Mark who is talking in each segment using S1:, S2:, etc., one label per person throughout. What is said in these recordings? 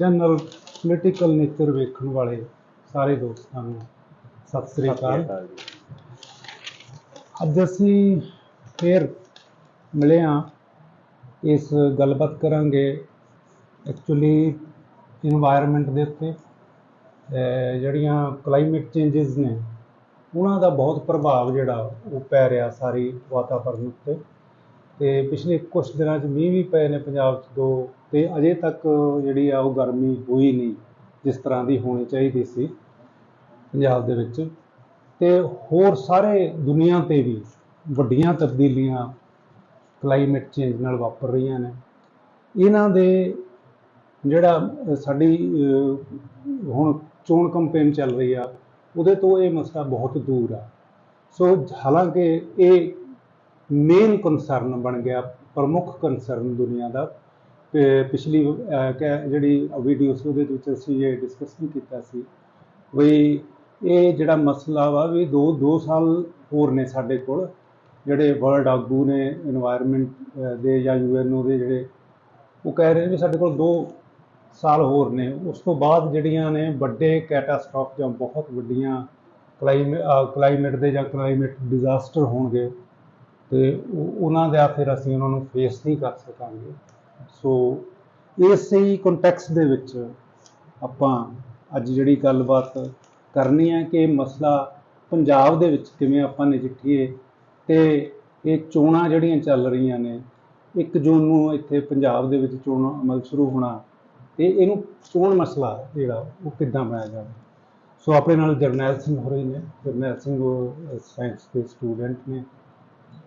S1: Channel political nature ਵੇਖਣ ਵਾਲੇ ਸਾਰੇ ਦੋਸਤਾਂ ਨੂੰ ਸਤਿ ਸ੍ਰੀ ਅਕਾਲ। ਅੱਜ ਅਸੀਂ ਫੇਰ ਮਿਲੇ ਆ ਇਸ ਗੱਲਬਾਤ ਕਰਾਂਗੇ ਐਕਚੁਅਲੀ এনवायरमेंट ਦੇ ਉੱਤੇ ਜਿਹੜੀਆਂ ਕਲਾਈਮੇਟ ਚੇਂਜਸ ਨੇ ਉਹਨਾਂ ਦਾ ਬਹੁਤ ਪ੍ਰਭਾਵ ਜਿਹੜਾ ਉਹ ਪੈ ਰਿਹਾ ਸਾਰੀ ਵਾਤਾਵਰਨ ਉੱਤੇ। ਤੇ ਪਿਛਲੇ ਕੁਝ ਦਿਨਾਂ 'ਚ ਮੀਂਹ ਵੀ ਪਏ ਨੇ ਪੰਜਾਬ 'ਚ ਦੋ ਅਤੇ ਅਜੇ ਤੱਕ ਜਿਹੜੀ ਆ ਉਹ ਗਰਮੀ ਹੋਈ ਨਹੀਂ, ਜਿਸ ਤਰ੍ਹਾਂ ਦੀ ਹੋਣੀ ਚਾਹੀਦੀ ਸੀ ਪੰਜਾਬ ਦੇ ਵਿੱਚ। ਤੇ ਹੋਰ ਸਾਰੇ ਦੁਨੀਆ ਤੇ ਵੀ ਵੱਡੀਆਂ ਤਬਦੀਲੀਆਂ ਕਲਾਈਮੇਟ ਚੇਂਜ ਨਾਲ ਵਾਪਰ ਰਹੀਆਂ ਨੇ। ਇਹਨਾਂ ਦੇ ਜਿਹੜਾ ਸਾਡੀ ਹੁਣ ਚੋਣ ਕੰਪੇਨ ਚੱਲ ਰਹੀ ਆ, ਉਹਦੇ ਤੋਂ ਇਹ ਮਸਲਾ ਬਹੁਤ ਦੂਰ ਆ। ਸੋ ਹਾਲਾਂਕਿ ਇਹ ਮੇਨ ਕਨਸਰਨ ਬਣ ਗਿਆ, ਪ੍ਰਮੁੱਖ ਕਨਸਰਨ ਦੁਨੀਆ ਦਾ। ਪਿਛਲੀ ਜਿਹੜੀ ਵੀਡੀਓ ਸੀ, ਉਹਦੇ ਵਿੱਚ ਅਸੀਂ ਇਹ ਡਿਸਕਸ ਵੀ ਕੀਤਾ ਸੀ ਵੀ ਇਹ ਜਿਹੜਾ ਮਸਲਾ ਵਾ ਵੀ 2 2 ਸਾਲ ਹੋਰ ਨੇ ਸਾਡੇ ਕੋਲ, ਜਿਹੜੇ ਵਰਲਡ ਆਗੂ ਨੇ এনवायरमेंट ਦੇ ਜਾਂ ਯੂਐਨਓ ਦੇ ਜਿਹੜੇ, ਉਹ ਕਹਿ ਰਹੇ ਨੇ ਸਾਡੇ ਕੋਲ 2 ਸਾਲ ਹੋਰ ਨੇ। ਉਸ ਤੋਂ ਬਾਅਦ ਜਿਹੜੀਆਂ ਨੇ ਵੱਡੇ ਕੈਟਾਸਟ੍ਰੋਫ ਜਾਂ ਬਹੁਤ ਵੱਡੀਆਂ ਕਲਾਈਮੇਟ ਦੇ ਜਾਂ ਕਲਾਈਮੇਟ ਡਿਜ਼ਾਸਟਰ ਹੋਣਗੇ, ਤੇ ਉਹਨਾਂ ਦਾ ਫਿਰ ਅਸੀਂ ਉਹਨਾਂ ਨੂੰ ਫੇਸ ਨਹੀਂ ਕਰ ਸਕਾਂਗੇ। ਸੋ ਇਸੇ ਹੀ ਕੰਟੈਕਸਟ ਦੇ ਵਿੱਚ ਆਪਾਂ ਅੱਜ ਜਿਹੜੀ ਗੱਲਬਾਤ ਕਰਨੀ ਹੈ ਕਿ ਮਸਲਾ ਪੰਜਾਬ ਦੇ ਵਿੱਚ ਕਿਵੇਂ ਆਪਾਂ ਨਜਿੱਠੀਏ ਤੇ ਇਹ ਚੋਣਾਂ ਜਿਹੜੀਆਂ ਚੱਲ ਰਹੀਆਂ ਨੇ 1 ਜੂਨ ਨੂੰ ਇੱਥੇ ਪੰਜਾਬ ਦੇ ਵਿੱਚ ਚੋਣ ਅਮਲ ਸ਼ੁਰੂ ਹੋਣਾ ਤੇ ਇਹਨੂੰ ਚੋਣ ਮਸਲਾ ਜਿਹੜਾ ਉਹ ਕਿੱਦਾਂ ਬਣਾਇਆ ਜਾਵੇ। ਸੋ ਆਪਣੇ ਨਾਲ ਜਰਨੈਲ ਸਿੰਘ ਹੋ ਰਹੇ ਨੇ, ਜਰਨੈਲ ਸਿੰਘ ਉਹ ਸਾਇੰਸ ਦੇ ਸਟੂਡੈਂਟ ਨੇ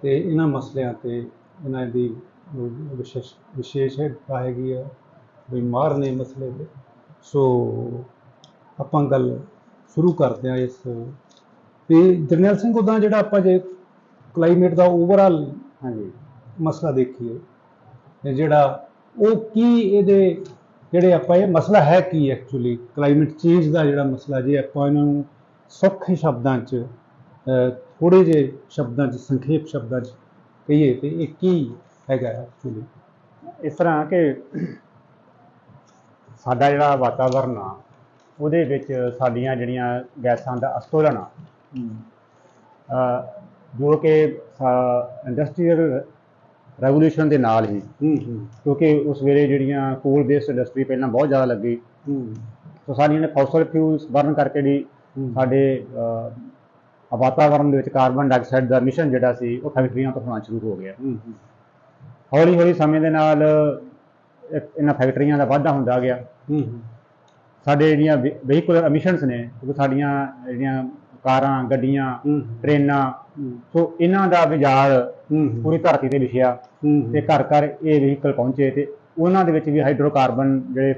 S1: ਤੇ ਇਹਨਾਂ ਮਸਲਿਆਂ ਤੇ ਇਹਨਾਂ ਦੀ ਵਿਸ਼ੇਸ਼ ਵਿਸ਼ੇਸ਼ ਹੈਗੀ ਵੀ ਮਾਹਰ ਨੇ ਮਸਲੇ ਦੇ। ਸੋ ਆਪਾਂ ਗੱਲ ਸ਼ੁਰੂ ਕਰਦੇ ਹਾਂ ਇਸ ਤੇ ਜਰਨੈਲ ਸਿੰਘ ਉਦਾਂ ਜਿਹੜਾ ਆਪਾਂ ਜੇ ਕਲਾਈਮੇਟ ਦਾ ਓਵਰਆਲ
S2: ਹਾਂਜੀ।
S1: ਮਸਲਾ ਦੇਖੀਏ ਜਿਹੜਾ ਉਹ ਕੀ ਇਹਦੇ ਜਿਹੜੇ ਆਪਾਂ ਇਹ ਮਸਲਾ ਹੈ ਕੀ ਐਕਚੁਅਲੀ ਕਲਾਈਮੇਟ ਚੇਂਜ ਦਾ ਜਿਹੜਾ ਮਸਲਾ ਜੇ ਆਪਾਂ ਇਹਨਾਂ ਨੂੰ ਸੌਖੇ ਸ਼ਬਦਾਂ 'ਚ ਥੋੜੇ ਜਿਹੇ ਸ਼ਬਦਾਂ 'ਚ ਸੰਖੇਪ ਸ਼ਬਦਾਂ 'ਚ ਕਹੀਏ ਤੇ ਇਹ ਕੀ ਹੈਗਾ ਐਕਚੁਅਲੀ
S2: ਇਸ ਤਰ੍ਹਾਂ ਕਿ ਸਾਡਾ ਜਿਹੜਾ ਵਾਤਾਵਰਨ ਆ ਉਹਦੇ ਵਿੱਚ ਸਾਡੀਆਂ ਜਿਹੜੀਆਂ ਗੈਸਾਂ ਦਾ ਅਸਤੋਲਨ ਆ ਜੋ ਕਿ ਇੰਡਸਟਰੀਅਲ ਰੈਵੋਲੂਸ਼ਨ ਦੇ ਨਾਲ ਹੀ ਕਿਉਂਕਿ ਉਸ ਵੇਲੇ ਜਿਹੜੀਆਂ ਕੋਲ ਬੇਸਡ ਇੰਡਸਟਰੀ ਪਹਿਲਾਂ ਬਹੁਤ ਜ਼ਿਆਦਾ ਲੱਗੀ। ਸੋ ਸਾਡੀਆਂ ਨੇ ਫੋਸਲ ਫਿਊਲਸ ਬਰਨ ਕਰਕੇ
S1: ਹੂੰ।
S2: ਸਾਡੇ ਵਾਤਾਵਰਨ ਦੇ ਵਿੱਚ ਕਾਰਬਨ ਡਾਈਆਕਸਾਈਡ ਦਾ ਮਿਸ਼ਨ ਜਿਹੜਾ ਸੀ ਉਹ ਫੈਕਟਰੀਆਂ ਤੋਂ ਹੋਣਾ ਸ਼ੁਰੂ ਹੋ ਗਿਆ। ਹੌਲੀ ਹੌਲੀ ਸਮੇਂ ਦੇ ਨਾਲ ਇਹ- ਇਹਨਾਂ ਫੈਕਟਰੀਆਂ ਦਾ ਵਾਧਾ ਹੁੰਦਾ ਗਿਆ।
S1: ਹੂੰ
S2: ਸਾਡੇ ਜਿਹੜੀਆਂ ਵਹੀਕੂਲਰ ਐਮਿਸ਼ਨਸ ਨੇ ਉਹ ਸਾਡੀਆਂ ਜਿਹੜੀਆਂ ਕਾਰਾਂ ਗੱਡੀਆਂ ਟ੍ਰੇਨਾਂ ਸੋ ਇਹਨਾਂ ਦਾ ਵਿਜਾਰ
S1: ਹੂੰ
S2: ਪੂਰੀ ਧਰਤੀ ਤੇ ਵਿਛਿਆ
S1: ਹੂੰ
S2: ਤੇ ਘਰ ਘਰ ਇਹ ਵਹੀਕਲ ਪਹੁੰਚੇ ਤੇ ਉਹਨਾਂ ਦੇ ਵਿੱਚ ਵੀ ਹਾਈਡਰੋਕਾਰਬਨ ਜਿਹੜੇ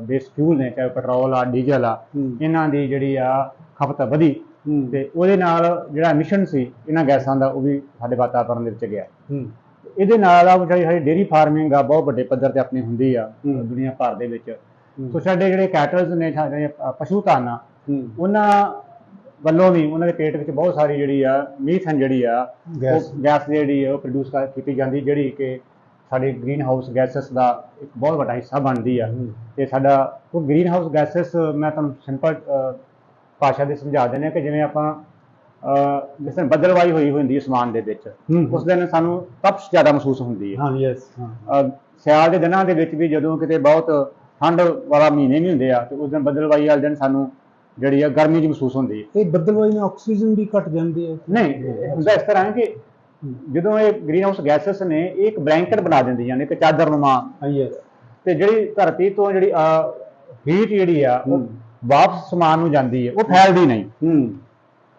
S2: ਬੇਸ ਫਿਊਲ ਨੇ ਚਾਹੇ ਪੈਟਰੋਲ ਆ ਡੀਜ਼ਲ ਆ ਇਹਨਾਂ ਦੀ ਜਿਹੜੀ ਆ ਖਪਤ ਵਧੀ ਤੇ ਉਹਦੇ ਨਾਲ ਜਿਹੜਾ ਐਮਿਸ਼ਨ ਸੀ ਇਹਨਾਂ ਗੈਸਾਂ ਦਾ ਉਹ ਵੀ ਸਾਡੇ ਵਾਤਾਵਰਨ ਦੇ ਵਿੱਚ ਗਿਆ। ਇਹਦੇ ਨਾਲ ਆ ਜਿਹੜੀ ਸਾਡੀ ਡੇਰੀ ਫਾਰਮਿੰਗ ਆ ਬਹੁਤ ਵੱਡੇ ਪੱਧਰ ਤੇ ਆਪਣੀ ਹੁੰਦੀ ਆ। ਦੁਨੀਆ ਭਰ ਦੇ ਵਿੱਚ। ਸੋ ਸਾਡੇ ਜਿਹੜੇ ਕੈਟਲਸ ਨੇ ਸਾਡੇ ਪਸ਼ੂ ਧਨ ਆ ਉਹਨਾਂ ਵੱਲੋਂ ਵੀ ਉਹਨਾਂ ਦੇ ਪੇਟ ਵਿੱਚ ਬਹੁਤ ਸਾਰੀ ਜਿਹੜੀ ਆ ਮੀਥਨ ਜਿਹੜੀ ਆ
S1: ਗੈਸ।
S2: ਉਹ ਗੈਸ ਜਿਹੜੀ ਆ ਉਹ ਪ੍ਰੋਡਿਊਸ ਕੀਤੀ ਜਾਂਦੀ ਜਿਹੜੀ ਕਿ ਸਾਡੇ ਗ੍ਰੀਨ ਹਾਊਸ ਗੈਸਸ ਦਾ ਇੱਕ ਬਹੁਤ ਵੱਡਾ ਹਿੱਸਾ ਬਣਦੀ ਆ। ਤੇ ਸਾਡਾ ਉਹ ਗ੍ਰੀਨ ਹਾਊਸ ਗੈਸਸ ਮੈਂ ਤੁਹਾਨੂੰ ਸਿੰਪਲ ਭਾਸ਼ਾ ਦੇ ਸਮਝਾ ਦਿੰਦੇ ਆ ਕਿ ਜਿਵੇਂ ਆਪਾਂ ਜਿਸ ਦਿਨ ਬੱਦਲਵਾਈ ਹੋਈ ਹੁੰਦੀ ਹੈ ਅਸਮਾਨ ਦੇ ਵਿੱਚ ਉਸ ਦਿਨ ਸਾਨੂੰ ਤਪਸ਼ ਜ਼ਿਆਦਾ ਮਹਿਸੂਸ ਹੁੰਦੀ ਹੈ।
S1: ਹਾਂ ਯੈਸ
S2: ਸਿਆਲ ਦੇ ਦਿਨਾਂ ਦੇ ਵਿੱਚ ਵੀ ਜਦੋਂ ਕਿਤੇ ਬਹੁਤ ਠੰਡ ਵਾਲਾ ਮਹੀਨੇ ਵੀ ਹੁੰਦੇ ਆ ਤੇ ਉਸ ਦਿਨ ਬੱਦਲਵਾਈ ਵਾਲੇ ਦਿਨ ਸਾਨੂੰ ਜਿਹੜੀ ਆ ਗਰਮੀ ਜਿਹੀ ਮਹਿਸੂਸ ਹੁੰਦੀ ਹੈ।
S1: ਇਹ ਬੱਦਲਵਾਈ ਨਾਲ ਆਕਸੀਜਨ ਵੀ ਘਟ ਜਾਂਦੀ ਹੈ।
S2: ਨਹੀਂ ਹੁੰਦਾ ਇਸ ਤਰ੍ਹਾਂ ਹੈ ਕਿ ਜਦੋਂ ਇਹ ਗ੍ਰੀਨ ਹਾਊਸ ਗੈਸਸ ਨੇ ਇਹ ਇੱਕ ਬਲੈਂਕਟ ਬਣਾ ਦਿੰਦੀਆਂ ਨੇ ਇੱਕ ਚਾਦਰ ਨੁਮਾ। ਤੇ ਜਿਹੜੀ ਧਰਤੀ ਤੋਂ ਜਿਹੜੀ ਹੀਟ ਜਿਹੜੀ ਆ ਉਹ। ਵਾਪਸ ਸਮਾਨ ਨੂੰ ਜਾਂਦੀ ਹੈ ਉਹ ਫੈਲਦੀ ਨਹੀਂ।
S1: ਹੂੰ।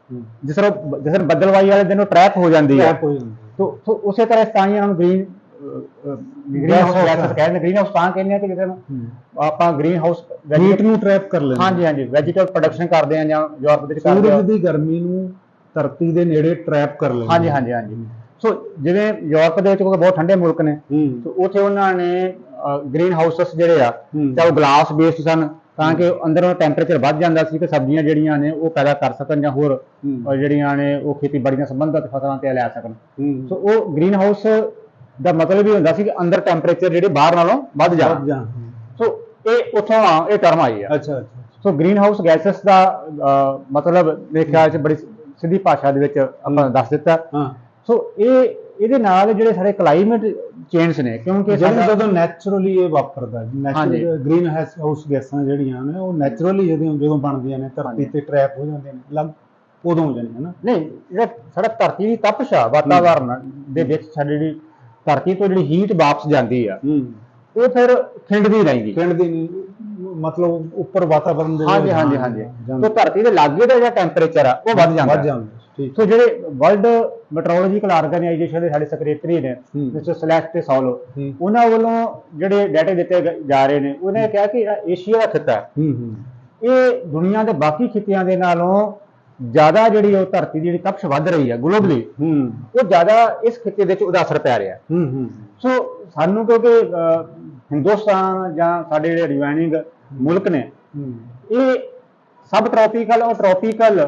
S2: ਜਿਸ ਤਰ੍ਹਾਂ ਜਿਸ ਦਿਨ ਬੱਦਲਵਾਈ ਵਾਲੇ ਦਿਨ ਉਹ ਟਰੈਪ ਹੋ ਜਾਂਦੀ ਹੈ। ਤੋ ਤੋ ਉਸੇ ਤਰ੍ਹਾਂ ਤਾਂ ਹੀ ਇਹਨਾਂ ਨੂੰ ਗ੍ਰੀਨ ਗ੍ਰੀਨ ਹਾਊਸ ਗੈਸਸ ਕਹਿੰਦੇ ਗ੍ਰੀਨ ਹਾਊਸ ਤਾਂ ਕਹਿੰਦੇ ਆ ਕਿ
S1: ਹੂੰ।
S2: ਆਪਾਂ ਗ੍ਰੀਨ ਹਾਊਸ
S1: ਹੀਟ ਨੂੰ ਟਰੈਪ ਕਰ ਲੈਂਦੀ
S2: ਹਾਂਜੀ ਹਾਂਜੀ ਵੈਜੀਟੇਬਲ ਪ੍ਰੋਡਕਸ਼ਨ ਕਰਦੇ ਆ ਜਾਂ ਯੂਰਪ ਦੇ ਵਿੱਚ ਕਰਦੇ ਆ।
S1: ਸੂਰਜ ਦੀ ਗਰਮੀ ਨੂੰ ਧਰਤੀ ਦੇ ਨੇੜੇ ਟਰੈਪ ਕਰ ਲੈਂਦੀ
S2: ਹਾਂਜੀ ਹਾਂਜੀ ਹਾਂਜੀ। ਸੋ ਜਿਵੇਂ ਯੂਰਪ ਦੇ ਵਿੱਚ ਕੋਈ ਬਹੁਤ ਠੰਡੇ ਮੁਲਕ ਨੇ ਤੇ ਉੱਥੇ ਉਹਨਾਂ ਨੇ ਗ੍ਰੀਨ ਹਾਊਸਸ ਜਿਹੜੇ ਆ। ਚਾਹੇ ਉਹ ਗਲਾਸ ਬੇਸਡ ਸਨ ਤਾਂ ਕਿ ਅੰਦਰੋਂ ਟੈਂਪਰੇਚਰ ਵੱਧ ਜਾਂਦਾ ਸੀ ਕਿ ਸਬਜ਼ੀਆਂ ਜਿਹੜੀਆਂ ਨੇ ਉਹ ਪੈਦਾ ਕਰ ਸਕਣ ਜਾਂ ਹੋਰ
S1: ਹੂੰ।
S2: ਜਿਹੜੀਆਂ ਨੇ ਉਹ ਖੇਤੀਬਾੜੀ ਨਾਲ ਸੰਬੰਧਿਤ ਫਸਲਾਂ ਤੇ ਲੈ ਸਕਣ।
S1: ਹੂੰ।
S2: ਸੋ ਉਹ ਗ੍ਰੀਨ ਹਾਊਸ ਦਾ ਮਤਲਬ ਇਹ ਹੁੰਦਾ ਸੀ ਕਿ ਅੰਦਰ ਟੈਂਪਰੇਚਰ ਜਿਹੜੇ ਬਾਹਰ ਨਾਲੋਂ ਵੱਧ ਜਾਣ।
S1: ਜਾ
S2: ਸੋ ਇਹ ਉੱਥੋਂ ਆ- ਇਹ ਟਰਮ ਆਈ ਆ।
S1: ਅੱਛਾ ਅੱਛਾ
S2: ਸੋ ਗ੍ਰੀਨ ਹਾਊਸ ਗੈਸਸ ਦਾ ਅਹ, ਮਤਲਬ ਮੇਰੇ ਖਿਆਲ ਚ ਬੜੀ ਸਿੱਧੀ ਭਾਸ਼ਾ ਦੇ ਵਿੱਚ ਆਪਾਂ ਦੱਸ ਦਿੱਤਾ।
S1: ਹਾਂ।
S2: ਸੋ ਇਹ ਇਹਦੇ ਨਾਲ ਜਿਹੜੇ ਸਾਡੇ ਕਲਾਈਮੇਟ ਚੇਂਜ ਨੇ ਕਿਉਂਕਿ
S1: ਜਿਹੜੀ ਜਦੋਂ ਨੈਚੁਰਲੀ ਇਹ ਵਾਪਰਦਾ ਨੈਚੁਰਲ ਗ੍ਰੀਨ ਹਾਊਸ ਗੈਸਾਂ ਜਿਹੜੀਆਂ ਨੇ ਉਹ ਨੈਚੁਰਲੀ ਜਦੋਂ ਜਦੋਂ ਬਣਦੀਆਂ ਨੇ ਧਰਤੀ। ਤੇ ਟ੍ਰੈਪ ਹੋ ਜਾਂਦੀਆਂ ਨੇ ਲੱਗ ਉਦੋਂ ਹੋ ਜਾਂਦੀਆਂ ਨਾ।
S2: ਨਹੀਂ ਜਿਹੜਾ ਸਾਡਾ ਧਰਤੀ ਦੀ ਤਪਸ਼ ਆ ਵਾਤਾਵਰਨ ਦੇ ਵਿੱਚ ਸਾਡੀ ਜਿਹੜੀ ਧਰਤੀ ਤੋਂ ਜਿਹੜੀ ਹੀਟ ਵਾਪਸ ਜਾਂਦੀ ਆ ਉਹ ਫਿਰ ਖਿੰਡਦੀ ਰਹਿੰਦੀ
S1: ਪਿੰਡ ਦੀ ਨਹੀਂ, ਮਤਲਬ ਉੱਪਰ ਵਾਤਾਵਰਨ ਦੇ
S2: ਹਾਂਜੀ ਹਾਂਜੀ ਹਾਂਜੀ। ਤੋਂ ਧਰਤੀ ਦੇ ਲਾਗੇ ਦਾ ਜਿਹੜਾ ਟੈਂਪਰੇਚਰ ਆ ਉਹ ਵੱਧ ਜਾਂਦਾ।
S1: ਵੱਧ। ਜਾਂਦਾ ਠੀਕ।
S2: ਸੋ ਜਿਹੜੇ ਵਰਲਡ ਮੈਟਰੋਲੋਜੀਕਲ ਆਰਗੇਨਾਈਜੇਸ਼ਨ ਦੇ ਸਾਡੇ ਸੈਕਟਰੀ ਨੇ। ਮਿਸਟਰ ਸਲੈਸਟ ਸੋਲੋ
S1: ਹੂੰ।
S2: ਉਹਨਾਂ ਵੱਲੋਂ ਜਿਹੜੇ ਡਾਟਾ ਦਿੱਤੇ ਜਾ ਰਹੇ ਨੇ ਉਹਨੇ ਕਿਹਾ ਕਿ ਜਿਹੜਾ ਏਸ਼ੀਆ ਦਾ ਖਿੱਤਾ ਹੈ,
S1: ਹੂੰ ਹੂੰ।
S2: ਇਹ ਦੁਨੀਆ ਦੇ ਬਾਕੀ ਖਿੱਤਿਆਂ ਦੇ ਨਾਲੋਂ ਜ਼ਿਆਦਾ ਜਿਹੜੀ ਉਹ ਧਰਤੀ ਦੀ ਜਿਹੜੀ ਤਪਸ਼ ਵੱਧ ਰਹੀ ਹੈ ਗਲੋਬਲੀ
S1: ਹੂੰ।
S2: ਉਹ ਜ਼ਿਆਦਾ ਇਸ ਖਿੱਤੇ ਦੇ ਵਿੱਚ ਉਹਦਾ ਅਸਰ ਪੈ ਰਿਹਾ।
S1: ਹੂੰ ਹੂੰ।
S2: ਸੋ ਸਾਨੂੰ ਕਿਉਂਕਿ ਹਿੰਦੁਸਤਾਨ ਜਾਂ ਸਾਡੇ ਜਿਹੜੇ ਰਿਵਾਈਨਿੰਗ ਮੁਲਕ ਨੇ। ਇਹ ਸਬ ਟ੍ਰੋਪੀਕਲ ਔਰ ਟ੍ਰੋਪੀਕਲ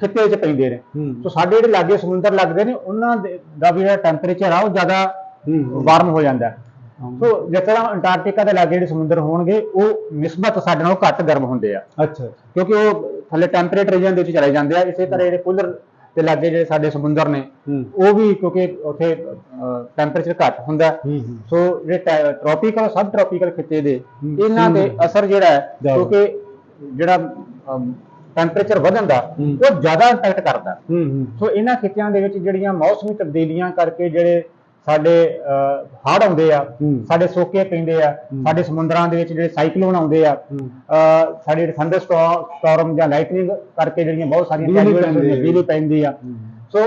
S2: ਖਿੱਤੇ ਵਿੱਚ ਪੈਂਦੇ ਨੇ। ਸੋ ਸਾਡੇ ਜਿਹੜੇ ਲਾਗੇ ਸਮੁੰਦਰ ਲੱਗਦੇ ਨੇ ਉਹਨਾਂ ਦੇ- ਦਾ ਵੀ ਜਿਹੜਾ ਟੈਂਪਰੇਚਰ ਆ ਉਹ ਜ਼ਿਆਦਾ ਵਾਰਮ ਹੋ। ਜਾਂਦਾ। ਸੋ ਜਿਸ ਤਰ੍ਹਾਂ ਅੰਟਾਰਕਟਿਕਾ ਦੇ ਲਾਗੇ ਜਿਹੜੇ ਸਮੁੰਦਰ ਹੋਣਗੇ ਉਹ ਨਿਸਬਤ ਸਾਡੇ ਨਾਲੋਂ ਘੱਟ ਗਰਮ ਹੁੰਦੇ ਆ।
S1: ਅੱਛਾ ਅੱਛਾ।
S2: ਕਿਉਂਕਿ ਉਹ ਥੱਲੇ ਟੈਂਪਰੇਟ ਰੀਜਨ ਦੇ ਵਿੱਚ ਚਲੇ ਜਾਂਦੇ ਆ ਇਸੇ ਤਰ੍ਹਾਂ ਜਿਹੜੇ ਪੁਲਰ ਦੇ ਲਾਗੇ ਜਿਹੜੇ ਸਾਡੇ ਸਮੁੰਦਰ ਨੇ ਉਹ ਵੀ ਕਿਉਂਕਿ ਉੱਥੇ ਟੈਂਪਰੇਚਰ ਘੱਟ ਹੁੰਦਾ ਸੋ ਜਿਹੜੇ ਟ੍ਰੋਪੀਕਲ ਸਬ ਟ੍ਰੋਪੀਕਲ ਖਿੱਤੇ ਦੇ ਇਹਨਾਂ ਤੇ
S1: ਹੂੰ।
S2: ਅਸਰ ਜਿਹੜਾ ਹੈ। ਕਿਉਂਕਿ ਜਿਹੜਾ ਟੈਂਪਰੇਚਰ ਵਧਣ ਦਾ। ਉਹ ਜ਼ਿਆਦਾ ਇੰਪੈਕਟ ਕਰਦਾ ਸੋ ਇਹਨਾਂ ਖਿੱਤਿਆਂ ਦੇ ਵਿੱਚ ਜਿਹੜੀਆਂ ਮੌਸਮੀ ਤਬਦੀਲੀਆਂ ਕਰਕੇ ਜਿਹੜੇ ਸਾਡੇ ਹੜ੍ਹ ਆਉਂਦੇ ਆ। ਸਾਡੇ ਸੋਕੇ ਪੈਂਦੇ ਆ। ਸਾਡੇ ਸਮੁੰਦਰਾਂ ਦੇ ਵਿੱਚ ਜਿਹੜੇ ਸਾਈਕਲੋਨ ਆਉਂਦੇ ਆ ਸਾਡੇ ਥੰਡਰ ਸਟਾਰਮ ਜਾਂ ਲਾਈਟਨਿੰਗ ਕਰਕੇ ਜਿਹੜੀਆਂ ਬਹੁਤ ਸਾਰੀਆਂ
S1: ਬਿਜਲੀ ਪੈਂਦੀ
S2: ਬਿਜਲੀ ਆ। ਸੋ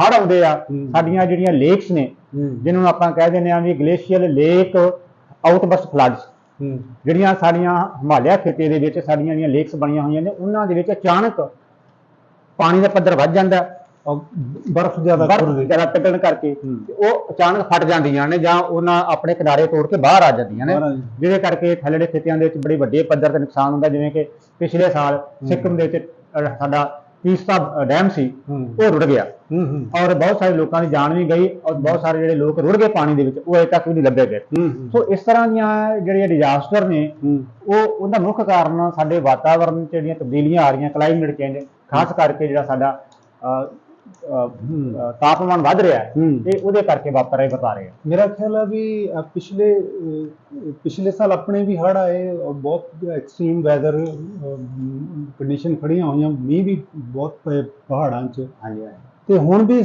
S2: ਹੜ੍ਹ ਆਉਂਦੇ ਆ। ਸਾਡੀਆਂ ਜਿਹੜੀਆਂ ਲੇਕਸ ਨੇ
S1: ਹੂੰ
S2: ਜਿਹਨੂੰ ਆਪਾਂ ਕਹਿ ਦਿੰਦੇ ਆ ਵੀ ਗਲੇਸ਼ੀਅਲ ਲੇਕ ਆਊਟਬਸਟ ਫਲੱਡਸ ਜਿਹੜੀਆਂ ਸਾਡੀਆਂ ਹਿਮਾਲਿਆ ਖਿੱਤੇ ਦੇ ਵਿੱਚ ਸਾਡੀਆਂ ਜਿਹੜੀਆਂ ਲੇਕਸ ਬਣੀਆਂ ਹੋਈਆਂ ਨੇ ਉਹਨਾਂ ਦੇ ਵਿੱਚ ਅਚਾਨਕ ਪਾਣੀ ਦਾ ਪੱਧਰ ਵੱਧ ਜਾਂਦਾ
S1: ਬਰਫ਼ ਜ਼ਿਆਦਾ
S2: ਬਰਫ਼ ਜ਼ਿਆਦਾ ਪਿਘਲਣ ਕਰਕੇ। ਤੇ ਉਹ ਅਚਾਨਕ ਫਟ ਜਾਂਦੀਆਂ ਨੇ ਜਾਂ ਉਹਨਾਂ ਆਪਣੇ ਕਿਨਾਰੇ ਤੋੜ ਕੇ ਬਾਹਰ ਆ ਜਾਂਦੀਆਂ ਨੇ।
S1: ਬਾਹਰ ਆ ਜਾਂਦੀਆਂ।
S2: ਜਿਹਦੇ ਕਰਕੇ ਥੱਲੜੇ ਖਿੱਤਿਆਂ ਦੇ ਵਿੱਚ ਬੜੇ ਵੱਡੇ ਪੱਧਰ ਤੇ ਨੁਕਸਾਨ ਹੁੰਦਾ ਜਿਵੇਂ ਕਿ ਪਿਛਲੇ ਸਾਲ ਸਿੱਕਮ ਦੇ ਵਿੱਚ ਅਹ, ਸਾਡਾ ਤੀਸਤਾ ਡੈਮ ਸੀ
S1: ਹੂੰ।
S2: ਉਹ ਰੁੜ ਗਿਆ।
S1: ਹੂੰ ਹੂੰ।
S2: ਔਰ ਬਹੁਤ ਸਾਰੇ ਲੋਕਾਂ ਦੀ ਜਾਨ ਵੀ ਗਈ ਔਰ ਬਹੁਤ ਸਾਰੇ ਜਿਹੜੇ ਲੋਕ ਰੁੜ ਗਏ ਪਾਣੀ ਦੇ ਵਿੱਚ ਉਹ ਅਜੇ ਤੱਕ ਵੀ ਨਹੀਂ ਲੱਭੇ ਗਏ।
S1: ਹੂੰ
S2: ਸੋ ਇਸ ਤਰ੍ਹਾਂ ਦੀਆਂ ਜਿਹੜੀਆਂ ਡਿਜ਼ਾਸਟਰ ਨੇ
S1: ਹੂੰ।
S2: ਉਹ ਉਹਦਾ ਮੁੱਖ ਕਾਰਨ ਸਾਡੇ ਵਾਤਾਵਰਣ 'ਚ ਜਿਹੜੀਆਂ ਤਬਦੀਲੀਆਂ ਆ ਰਹੀਆਂ ਕਲਾਈਮੇਟ ਚੇਂਜ ਖਾਸ ਕਰਕੇ ਜਿਹੜਾ ਸਾਡਾ ਅਹ, ਤਾਪਮਾਨ ਵੱਧ ਰਿਹਾ ਹੈ ਇਹ ਉਹਦੇ ਕਰਕੇ ਵਾਪਰ ਰਹੇ ਬਤਾ ਰਹੇ ਆ
S1: ਮੇਰਾ ਖਿਆਲ ਹੈ ਵੀ ਪਿਛਲੇ ਪਿਛਲੇ ਸਾਲ ਆਪਣੇ ਵੀ ਹੜ੍ਹ ਆਏ ਔਰ ਬਹੁਤ ਐਕਸਟ੍ਰੀਮ ਵੈਦਰ ਕੰਡੀਸ਼ਨ ਖੜੀਆਂ ਹੋਈਆਂ ਮੀਂਹ ਵੀ ਬਹੁਤ ਪਏ ਪਹਾੜਾਂ 'ਚ।
S2: ਹਾਂਜੀ
S1: ਤੇ ਹੁਣ ਵੀ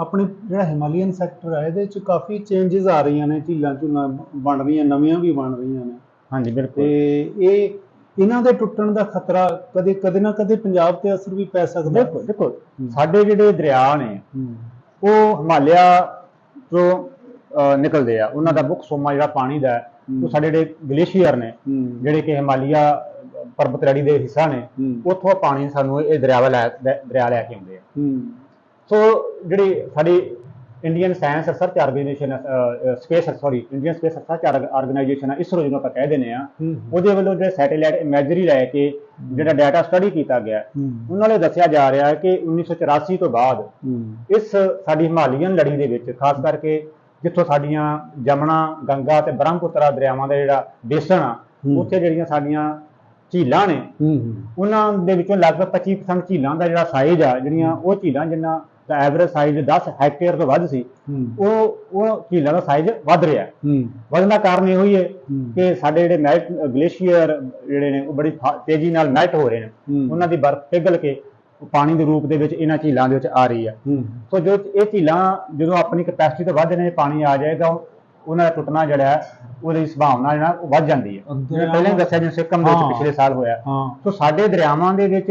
S1: ਆਪਣੇ ਜਿਹੜਾ ਹਿਮਾਲੀਅਨ ਸੈਕਟਰ ਹੈ ਇਹਦੇ 'ਚ ਕਾਫੀ ਚੇਂਜਸ ਆ ਰਹੀਆਂ ਨੇ ਝੀਲਾਂ ਝੂਲਾਂ ਬਣ ਰਹੀਆਂ ਨਵੀਆਂ ਵੀ ਬਣ ਰਹੀਆਂ ਨੇ।
S2: ਹਾਂਜੀ
S1: ਤੇ
S2: ਬਿਲਕੁਲ
S1: ਇਹ ਇਹਨਾਂ ਦੇ ਟੁੱਟਣ ਦਾ ਖਤਰਾ ਕਦੇ ਕਦੇ ਨਾ ਕਦੇ ਪੰਜਾਬ ਤੇ ਅਸਰ ਵੀ ਪੈ ਸਕਦਾ। ਹੈ।
S2: ਦੇਖੋ ਦੇਖੋ ਸਾਡੇ ਜਿਹੜੇ ਦਰਿਆ ਨੇ ਉਹ ਹਿਮਾਲਿਆ ਤੋਂ ਨਿਕਲਦੇ ਆ। ਉਹਨਾਂ ਦਾ ਮੁੱਖ ਸੋਮਾ ਜਿਹੜਾ ਪਾਣੀ ਦਾ ਉਹ ਸਾਡੇ ਜਿਹੜੇ ਗਲੇਸ਼ੀਅਰ ਨੇ ਜਿਹੜੇ ਕਿ ਹਿਮਾਲਿਆ ਪਰਬਤ ਲੜੀ ਦੇ ਹਿੱਸਾ ਨੇ ਉੱਥੋਂ ਪਾਣੀ ਸਾਨੂੰ ਇਹ ਦਰਿਆ ਲੈ ਦਰਿਆ ਲੈ ਕੇ ਆਉਂਦੇ ਆ। ਸੋ ਜਿਹੜੀ ਸਾਡੀ Indian science research organisation space sorry Indian space research organisation ਹੈ ਇਸਰੋ ਜਿਹਨੂੰ ਆਪਾਂ ਕਹਿ ਦਿੰਦੇ ਆ। ਉਹਦੇ ਵੱਲੋਂ ਜਿਹੜੇ ਸੈਟੇਲਾਈਟ ਇਮੇਜਰੀ ਲੈ ਕੇ ਜਿਹੜਾ ਡਾਟਾ ਸਟੱਡੀ ਕੀਤਾ ਗਿਆ ਉਹਨਾਂ ਨੇ ਦੱਸਿਆ ਜਾ ਰਿਹਾ ਹੈ ਕਿ 1984 ਤੋਂ ਬਾਅਦ ਇਸ ਸਾਡੀ ਹਿਮਾਲੀਅਨ ਲੜੀ ਦੇ ਵਿੱਚ ਖਾਸ ਕਰਕੇ ਜਿੱਥੋਂ ਸਾਡੀਆਂ ਜਮਨਾ ਗੰਗਾ ਤੇ ਬ੍ਰਹਮਪੁੱਤਰਾ ਦਰਿਆਵਾਂ ਦਾ ਜਿਹੜਾ ਬੇਸਣ ਆ। ਉੱਥੇ ਜਿਹੜੀਆਂ ਸਾਡੀਆਂ ਝੀਲਾਂ ਨੇ ਉਹਨਾਂ ਦੇ ਵਿੱਚੋਂ ਲਗਭਗ 25% ਝੀਲਾਂ ਦਾ ਜਿਹੜਾ ਸਾਈਜ਼ ਆ ਜਿਹੜੀਆਂ ਉਹ ਝੀਲਾਂ ਜਿੰਨਾ ਦਾ ਐਵਰੇਜ ਸਾਈਜ਼ 10 ਹੈਕਟੇਅਰ ਤੋਂ ਵੱਧ ਸੀ। ਉਹ ਉਹ ਝੀਲਾਂ ਦਾ ਸਾਈਜ਼ ਵੱਧ ਰਿਹਾ। ਵਧਣ ਦਾ ਕਾਰਨ ਇਹੋ ਹੀ ਹੈ। ਕਿ ਸਾਡੇ ਜਿਹੜੇ ਮੈਲਟ ਗਲੇਸ਼ੀਅਰ ਜਿਹੜੇ ਨੇ ਉਹ ਬੜੀ ਤੇਜ਼ੀ ਨਾਲ ਮੈਲਟ ਹੋ ਰਹੇ ਨੇ। ਉਹਨਾਂ ਦੀ ਬਰਫ਼ ਪਿਘਲ ਕੇ ਪਾਣੀ ਦੇ ਰੂਪ ਦੇ ਵਿੱਚ ਇਹਨਾਂ ਝੀਲਾਂ ਦੇ ਵਿੱਚ ਆ ਰਹੀ ਹੈ
S1: ਹੂੰ।
S2: ਸੋ ਜੋ ਇਹ ਝੀਲਾਂ ਜਦੋਂ ਆਪਣੀ ਕਪੈਸਿਟੀ ਤੋਂ ਵੱਧ ਨੇ ਪਾਣੀ ਆ ਜਾਏਗਾ ਉਹ- ਉਹਨਾਂ ਦਾ ਟੁੱਟਣਾ ਜਿਹੜਾ ਹੈ ਉਹਦੀ ਸੰਭਾਵਨਾ ਜਿਹੜਾ ਉਹ ਵੱਧ ਜਾਂਦੀ ਹੈ। ਪਹਿਲਾਂ ਦੱਸਿਆ ਜਿਵੇਂ ਸਿੱਕਮ ਦੇ ਵਿੱਚ। ਪਿਛਲੇ ਸਾਲ ਹੋਇਆ। ਸੋ ਸਾਡੇ ਦਰਿਆਵਾਂ ਦੇ ਵਿੱਚ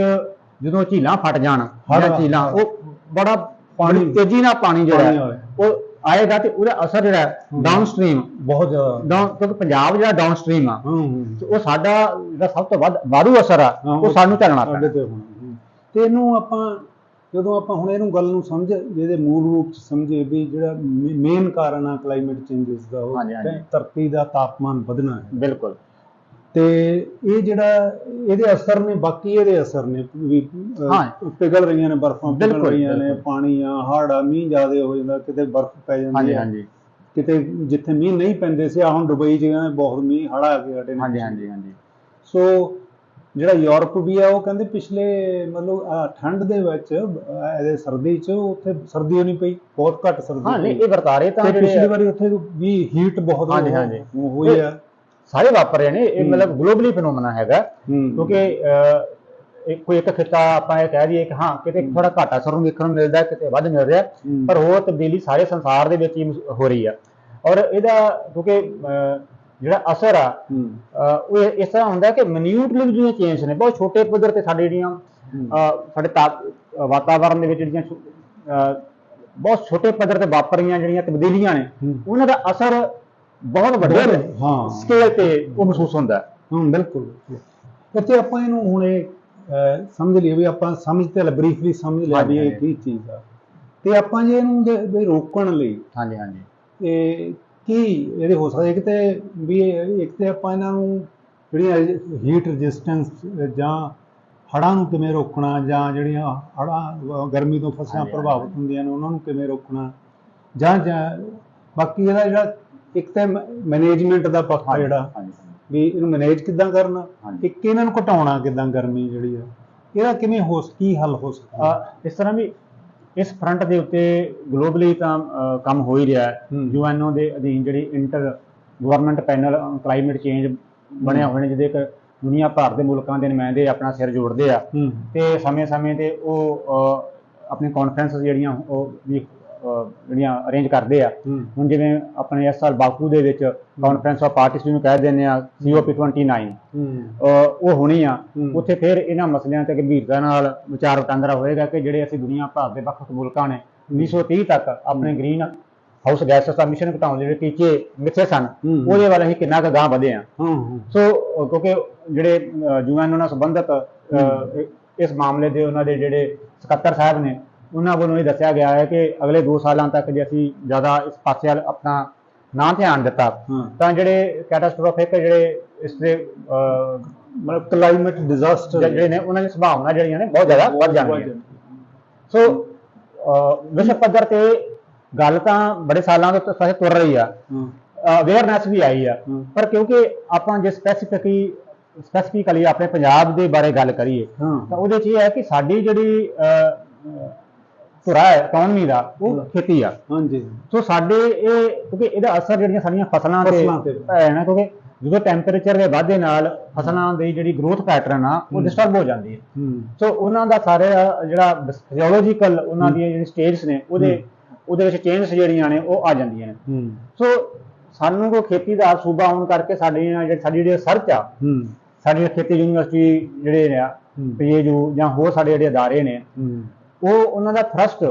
S2: ਜਦੋਂ ਝੀਲਾਂ ਫਟ ਜਾਣ ਜਾਂ ਝੀਲਾਂ ਉਹ ਬੜਾ
S1: ਪਾਣੀ-
S2: ਤੇਜ਼ੀ ਨਾਲ ਪਾਣੀ ਜਿਹੜਾ
S1: ਪਾਣੀ
S2: ਹੈ। ਉਹ ਆਏਗਾ ਤੇ ਉਹਦਾ ਅਸਰ ਜਿਹੜਾ
S1: ਹੂੰ।
S2: ਡਾਊਨ ਸਟ੍ਰੀਮ
S1: ਬਹੁਤ ਜ਼ਿਆਦਾ
S2: ਕਿਉਂਕਿ ਪੰਜਾਬ ਜਿਹੜਾ ਡਾਊਨ ਸਟ੍ਰੀਮ ਆ
S1: ਹੂੰ ਹੂੰ
S2: ਤੇ ਉਹ ਸਾਡਾ ਜਿਹੜਾ ਸਭ ਤੋਂ ਵੱਧ ਵਾਧੂ ਅਸਰ ਆ
S1: ਹਾਂ,
S2: ਉਹ ਸਾਨੂੰ ਝੱਲਣਾ
S1: ਸਾਡੇ
S2: ਪੈਣਾ
S1: ਤੇ ਹੋਣਾ ਹੂੰ। ਤੇ ਇਹਨੂੰ ਆਪਾਂ ਜਦੋਂ ਆਪਾਂ ਹੁਣ ਇਹਨੂੰ ਗੱਲ ਨੂੰ ਸਮਝ ਜਿਹਦੇ ਮੂਲ ਰੂਪ ਚ ਸਮਝੇ ਵੀ ਜਿਹੜਾ ਮੇਨ ਕਾਰਨ ਆ ਕਲਾਈਮੇਟ ਚੇਂਜਸ ਦਾ ਉਹ
S2: ਹਾਂਜੀ, ਹਾਂਜੀ।
S1: ਧਰਤੀ ਦਾ ਤਾਪਮਾਨ ਵਧਣਾ ਹੈ
S2: ਬਿਲਕੁਲ
S1: ਤੇ ਇਹ ਜਿਹੜਾ ਇਹਦੇ ਅਸਰ ਨੇ ਬਾਕੀ ਇਹਦੇ ਅਸਰ ਨੇ ਵੀ
S2: ਹਾਂ।
S1: ਪਿਘਲ ਰਹੀਆਂ ਨੇ ਬਰਫ਼ਾਂ
S2: ਬਿਲਕੁਲ,
S1: ਰਹੀਆਂ ਨੇ। ਪਾਣੀ ਆ ਹੜ੍ਹ ਆ ਮੀਂਹ ਜ਼ਿਆਦੇ ਹੋ ਜਾਂਦਾ ਕਿਤੇ ਬਰਫ਼ ਪੈ ਜਾਂਦੀ
S2: ਹਾਂਜੀ
S1: ਹੈ
S2: ਹਾਂਜੀ
S1: ਕਿਤੇ ਜਿੱਥੇ ਮੀਂਹ ਨਹੀਂ ਪੈਂਦੇ ਸੀ ਆ ਹੁਣ ਦੁਬਈ ਜਿਹਾ ਬਹੁਤ ਮੀਂਹ ਹੜਾ ਆ ਕੇ ਹਟੇ ਨੇ
S2: ਹਾਂਜੀ ਹਾਂਜੀ ਹਾਂਜੀ
S1: ਸੋ ਜਿਹੜਾ ਯੂਰਪ ਵੀ ਆ ਉਹ ਕਹਿੰਦੇ ਪਿਛਲੇ ਮਤਲਬ ਠੰਡ ਦੇ ਵਿੱਚ ਇਹਦੇ ਸਰਦੀ 'ਚ ਉੱਥੇ ਸਰਦੀ ਹੋਣੀ ਪਈ ਬਹੁਤ ਘੱਟ ਸਰਦੀ
S2: ਹਾਂ ਨਹੀਂ। ਇਹ ਵਰਤਾਰੇ ਤਾਂ
S1: ਪਿਛਲੀ ਵਾਰੀ ਉੱਥੇ ਵੀ ਹੀਟ ਬਹੁਤ
S2: ਹਾਂਜੀ, ਹਾਂਜੀ।
S1: ਉਹ ਹੋਈ ਆ
S2: ਸਾਰੇ ਵਾਪਰ ਰਹੇ ਨੇ ਇਹ। ਮਤਲਬ ਗਲੋਬਲੀ ਫੈਨੋਮਨਾ ਹੈਗਾ। ਕਿਉਂਕਿ ਇੱਕ ਕੋਈ ਇੱਕ ਖਿੱਤਾ ਆਪਾਂ ਇਹ ਕਹਿ ਦਈਏ ਕਿ ਹਾਂ ਕਿਤੇ ਥੋੜਾ ਘਾਟਾ ਅਸਰ ਨੂੰ ਵੇਖਣ ਨੂੰ ਮਿਲਦਾ ਕਿਤੇ ਵੱਧ ਮਿਲ ਰਿਹਾ। ਪਰ ਹੋਰ ਤਬਦੀਲੀ ਸਾਰੇ ਸੰਸਾਰ ਦੇ ਵਿੱਚ ਹੀ ਹੋ ਰਹੀ ਆ ਔਰ ਇਹਦਾ ਕਿਉਂਕਿ ਜਿਹੜਾ ਅਸਰ ਆ ਉਹ ਇਸ ਤਰ੍ਹਾਂ ਹੁੰਦਾ ਕਿ ਮਿਨਿਊਟ ਲਿਵ ਜਿਹੜੀਆਂ ਚੇਂਜ ਨੇ ਬਹੁਤ ਛੋਟੇ ਪੱਧਰ ਤੇ ਸਾਡੇ ਜਿਹੜੀਆਂ ਸਾਡੇ ਵਾਤਾਵਰਣ ਦੇ ਵਿੱਚ ਜਿਹੜੀਆਂ ਬਹੁਤ ਛੋਟੇ ਪੱਧਰ ਤੇ ਵਾਪਰ ਰਹੀਆਂ ਜਿਹੜੀਆਂ ਤਬਦੀਲੀਆਂ ਨੇ। ਉਹਨਾਂ ਦਾ ਅਸਰ ਬਹੁਤ ਵੱਡੇ
S1: ਹਾਂ
S2: ਸਕੇਲ ਤੇ ਉਹ ਮਹਿਸੂਸ ਹੁੰਦਾ ਹੈ।
S1: ਬਿਲਕੁਲ। ਇੱਥੇ ਆਪਾਂ ਇਹਨੂੰ ਹੁਣ ਇਹ ਸਮਝ ਲਈਏ ਵੀ ਆਪਾਂ ਸਮਝ ਤੇ ਬਰੀਫਲੀ ਸਮਝ ਲਿਆ ਵੀ ਇਹ ਕੀ ਚੀਜ਼ ਆ ਤੇ ਆਪਾਂ ਜੇ ਇਹਨੂੰ ਵੀ ਰੋਕਣ ਲਈ
S2: ਹਾਂਜੀ ਹਾਂਜੀ
S1: ਇਹ ਕੀ ਇਹਦੇ ਹੋ ਸਕਦਾ ਇੱਕ ਤੇ ਵੀ ਇੱਕ ਤੇ ਆਪਾਂ ਇਹਨਾਂ ਨੂੰ ਜਿਹੜੀਆਂ ਹੀਟ ਰੈਜ਼ਿਸਟੈਂਸ ਜਾਂ ਹੜ੍ਹਾਂ ਨੂੰ ਕਿਵੇਂ ਰੋਕਣਾ ਜਾਂ ਜਿਹੜੀਆਂ ਹੜ੍ਹਾਂ ਗਰਮੀ ਤੋਂ ਫਸਲਾਂ ਪ੍ਰਭਾਵਿਤ। ਹੁੰਦੀਆਂ ਨੇ ਉਹਨਾਂ ਨੂੰ ਕਿਵੇਂ ਰੋਕਣਾ ਜਾਂ ਜਾਂ ਬਾਕੀ ਇਹਦਾ ਜਿਹੜਾ ਇੱਕ ਤੇ ਮੈਨੇਜਮੈਂਟ ਦਾ ਪੱਖ ਆ ਜਿਹੜਾ ਵੀ ਇਹਨੂੰ ਮੈਨੇਜ ਕਿੱਦਾਂ ਕਰਨਾ। ਇੱਕ ਇਹਨਾਂ ਨੂੰ ਘਟਾਉਣਾ ਕਿੱਦਾਂ ਗਰਮੀ ਜਿਹੜੀ ਆ? ਇਹਦਾ ਕਿਵੇਂ ਹੋ ਕੀ ਹੱਲ ਹੋ ਸਕਦਾ?
S2: ਇਸ ਤਰ੍ਹਾਂ ਵੀ ਇਸ ਫਰੰਟ ਦੇ ਉੱਤੇ ਗਲੋਬਲੀ ਤਾਂ ਕੰਮ ਹੋ ਹੀ ਰਿਹਾ ਹੈ। ਯੂਐਨਓ ਦੇ ਅਧੀਨ ਜਿਹੜੀ inter government panel climate change ਬਣਿਆ ਹੋਏ ਨੇ ਜਿਹਦੇ ਇੱਕ ਦੁਨੀਆ ਭਰ ਦੇ ਮੁਲਕਾਂ ਦੇ ਨੁਮਾਇੰਦੇ ਆਪਣਾ ਸਿਰ ਜੋੜਦੇ ਆ। ਤੇ ਸਮੇਂ-ਸਮੇਂ ਤੇ ਉਹ ਆਪਣੀ ਕਾਨਫਰੰਸ ਜਿਹੜੀਆਂ ਉਹ ਜਿਹੜੀਆਂ ਅਰੇਂਜ ਕਰਦੇ ਆ। ਹੁਣ ਜਿਵੇਂ ਆਪਣੇ ਇਸ ਸਾਲ ਬਾਕੂ ਦੇ ਵਿੱਚ ਕਾਨਫਰੰਸ ਆਫ ਪਾਰਟੀਜ਼ ਨੂੰ ਕਹਿ ਦਿੰਦੇ ਆ COP29
S1: ਹੂੰ।
S2: ਅਹ, ਉਹ ਹੋਣੀ ਆ। ਉੱਥੇ ਫਿਰ ਇਹਨਾਂ ਮਸਲਿਆਂ ਤੇ ਗੰਭੀਰਤਾ ਨਾਲ ਵਿਚਾਰ ਵਟਾਂਦਰਾ ਹੋਏਗਾ ਕਿ ਜਿਹੜੇ ਅਸੀਂ ਦੁਨੀਆ ਭਰ ਦੇ ਵੱਖ-ਵੱਖ ਮੁਲਕਾਂ ਨੇ 1930 ਤੱਕ ਆਪਣੇ ਗ੍ਰੀਨ ਹਾਊਸ ਗੈਸਸ ਦਾ ਮਿਸ਼ਨ ਘਟਾਉਣ ਦੇ ਜਿਹੜੇ ਟੀਚੇ ਮਿੱਥੇ ਸਨ। ਉਹਦੇ ਵੱਲ ਅਸੀਂ ਕਿੰਨਾ ਕੁ ਗਾਂਹ ਵਧੇ ਆ। ਸੋ ਕਿਉਂਕਿ ਜਿਹੜੇ ਯੂਐਨ ਨਾਲ ਸੰਬੰਧਿਤ ਇਸ ਮਾਮਲੇ ਦੇ ਉਹਨਾਂ ਦੇ ਜਿਹੜੇ ਸਕੱਤਰ ਸਾਹਿਬ ਨੇ ਉਹਨਾਂ ਵੱਲੋਂ ਇਹ ਦੱਸਿਆ ਗਿਆ ਹੈ ਕਿ ਅਗਲੇ 2 ਸਾਲਾਂ ਤੱਕ ਜੇ ਅਸੀਂ ਜ਼ਿਆਦਾ ਇਸ ਪਾਸੇ ਵੱਲ ਆਪਣਾ ਨਾ ਧਿਆਨ ਦਿੱਤਾ ਤਾਂ ਜਿਹੜੇ ਕੈਟਾਸਟ੍ਰੋਫਿਕ ਜਿਹੜੇ ਇਸ ਦੇ
S1: ਮਤਲਬ ਕਲਾਈਮੇਟ ਡਿਜ਼ਾਸਟਰ
S2: ਜਿਹੜੇ ਨੇ ਉਹਨਾਂ ਦੀ ਸੰਭਾਵਨਾ ਜਿਹੜੀਆਂ ਨੇ ਬਹੁਤ ਜ਼ਿਆਦਾ ਵੱਧ ਜਾਣਗੀਆਂ। ਸੋ ਵਿਸ਼ਵ ਪੱਧਰ ਤੇ ਗੱਲ ਤਾਂ ਬੜੇ ਸਾਲਾਂ ਤੋਂ ਸਾਰੇ ਤੁਰ ਰਹੀ ਆ। ਅਵੇਅਰਨੈਸ ਵੀ ਆਈ ਆ। ਪਰ ਕਿਉਂਕਿ ਆਪਾਂ ਜੇ ਸਪੈਸੀਫਿਕਲੀ ਸਪੈਸੀਫਿਕਲੀ ਆਪਣੇ ਪੰਜਾਬ ਦੇ ਬਾਰੇ ਗੱਲ ਕਰੀਏ ਤਾਂ ਉਹਦੇ 'ਚ ਇਹ ਹੈ ਕਿ ਸਾਡੀ ਜਿਹੜੀ ਧੁਰਾ ਹੈ ਇਕਨੋਮੀ ਦਾ ਉਹ। ਖੇਤੀ ਆ।
S1: ਹਾਂਜੀ।
S2: ਸੋ ਸਾਡੇ ਇਹ ਕਿਉਂਕਿ ਇਹਦਾ ਅਸਰ ਜਿਹੜੀਆਂ ਸਾਡੀਆਂ ਫਸਲਾਂ ਤੇ
S1: ਫਸਲਾਂ ਤੇ।
S2: ਹੈ ਨਾ ਕਿਉਂਕਿ ਜਦੋਂ ਟੈਂਪਰੇਚਰ ਦੇ ਵਾਧੇ ਨਾਲ ਫਸਲਾਂ ਦੀ ਜਿਹੜੀ ਗਰੋਥ ਪੈਟਰਨ ਆ ਉਹ। ਡਿਸਟਰਬ ਹੋ ਜਾਂਦੀ ਹੈ।
S1: ਹੂੰ।
S2: ਸੋ ਉਹਨਾਂ ਦਾ ਸਾਰੇ ਜਿਹੜਾ ਫਿਜ਼ੀਓਲੋਜੀਕਲ ਉਹਨਾਂ ਦੀਆਂ ਜਿਹੜੀ ਸਟੇਜਸ ਨੇ ਉਹਦੇ ਉਹਦੇ ਵਿੱਚ ਚੇਂਜਸ ਜਿਹੜੀਆਂ ਨੇ ਉਹ ਆ ਜਾਂਦੀਆਂ ਨੇ।
S1: ਹੂੰ।
S2: ਸੋ ਸਾਨੂੰ ਕੋ ਖੇਤੀ ਦਾ ਸੂਬਾ ਹੋਣ ਕਰਕੇ ਸਾਡੀਆਂ ਜਿਹੜੀ ਸਾਡੀ ਜਿਹੜੀ ਰਿਸਰਚ ਆ
S1: ਹੂੰ।
S2: ਸਾਡੀ ਖੇਤੀ ਯੂਨੀਵਰਸਿਟੀ ਜਿਹੜੇ ਨੇ ਆ
S1: ਹੂੰ।
S2: ਪੀਏਯੂ ਜਾਂ ਹੋਰ ਸਾਡੇ ਜਿਹੜੇ ਅਦਾਰੇ ਨੇ
S1: ਹੂੰ।
S2: ਉਹ ਉਹਨਾਂ ਦਾ ਥਰਸਟ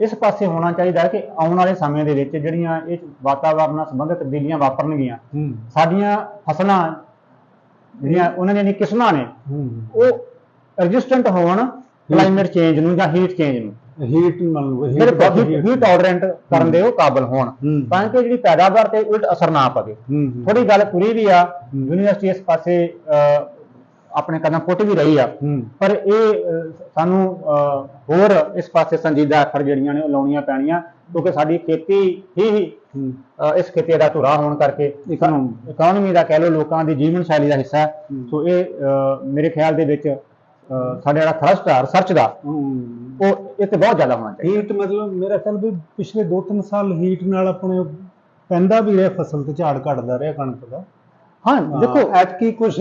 S2: ਇਸ ਪਾਸੇ ਹੋਣਾ ਚਾਹੀਦਾ ਹੈ ਕਿ ਆਉਣ ਵਾਲੇ ਸਮੇਂ ਦੇ ਵਿੱਚ ਜਿਹੜੀਆਂ ਇਹ ਵਾਤਾਵਰਣ ਨਾਲ ਸੰਬੰਧਿਤ ਤਬਦੀਲੀਆਂ ਵਾਪਰਨਗੀਆਂ ਸਾਡੀਆਂ ਫਸਲਾਂ ਜਿਹੜੀਆਂ ਉਹਨਾਂ ਦੀਆਂ ਕਿਸਮਾਂ ਨੇ ਉਹ ਰੈਜ਼ਿਸਟੈਂਟ ਹੋਣ ਕਲਾਈਮੇਟ ਚੇਂਜ ਨੂੰ ਜਾਂ ਹੀਟ ਚੇਂਜ ਨੂੰ।
S1: ਹੀਟ ਮੰਨ ਲਓ
S2: ਹੀਟ ਹੀਟ ਟੋਲਰੈਂਟ ਕਰਨ ਦੇ ਉਹ ਕਾਬਲ ਹੋਣ। ਤਾਂ ਕਿ ਜਿਹੜੀ ਪੈਦਾਵਾਰ ਤੇ ਉਲਟ ਅਸਰ ਨਾ ਪਵੇ। ਥੋੜੀ ਗੱਲ ਪੂਰੀ ਵੀ ਆ। ਯੂਨੀਵਰਸਿਟੀ ਇਸ ਪਾਸੇ ਆਪਣੇ ਕਦਮ ਪੁੱਟ ਵੀ ਰਹੀ ਆ। ਪਰ ਇਹ ਸਾਨੂੰ ਹੋਰ ਇਸ ਪਾਸੇ ਸੰਜੀਦਾ ਅੱਖਰ ਜਿਹੜੀਆਂ ਨੇ ਉਹ ਲਾਉਣੀਆਂ ਪੈਣੀਆਂ ਕਿਉਂਕਿ ਸਾਡੀ ਖੇਤੀ ਹੀ ਇਸ ਖੇਤੀ ਦਾ ਧੁਰਾ ਹੋਣ ਕਰਕੇ। ਇਕਨੋਮੀ ਦਾ ਕਹਿ ਲਓ ਲੋਕਾਂ ਦੀ ਜੀਵਨ ਸ਼ੈਲੀ ਦਾ ਹਿੱਸਾ। ਸੋ ਇਹ ਮੇਰੇ ਖਿਆਲ ਦੇ ਵਿੱਚ ਸਾਡਾ ਜਿਹੜਾ ਥਰਸਟ ਆ ਰਿਸਰਚ ਦਾ ਉਹ ਇਹ ਤੇ ਬਹੁਤ ਜ਼ਿਆਦਾ ਹੋਣਾ ਚਾਹੀਦਾ।
S1: ਹੀਟ ਮਤਲਬ ਮੇਰਾ ਖਿਆਲ ਵੀ ਪਿਛਲੇ 2-3 ਸਾਲ ਹੀਟ ਨਾਲ ਆਪਣੇ ਪੈਂਦਾ ਵੀ ਰਿਹਾ ਫਸਲ ਤੇ ਝਾੜ ਘਟਦਾ ਰਿਹਾ ਕਣਕ ਦਾ।
S2: ਹਾਂ ਦੇਖੋ।
S1: ਐਤਕੀ ਕੁਝ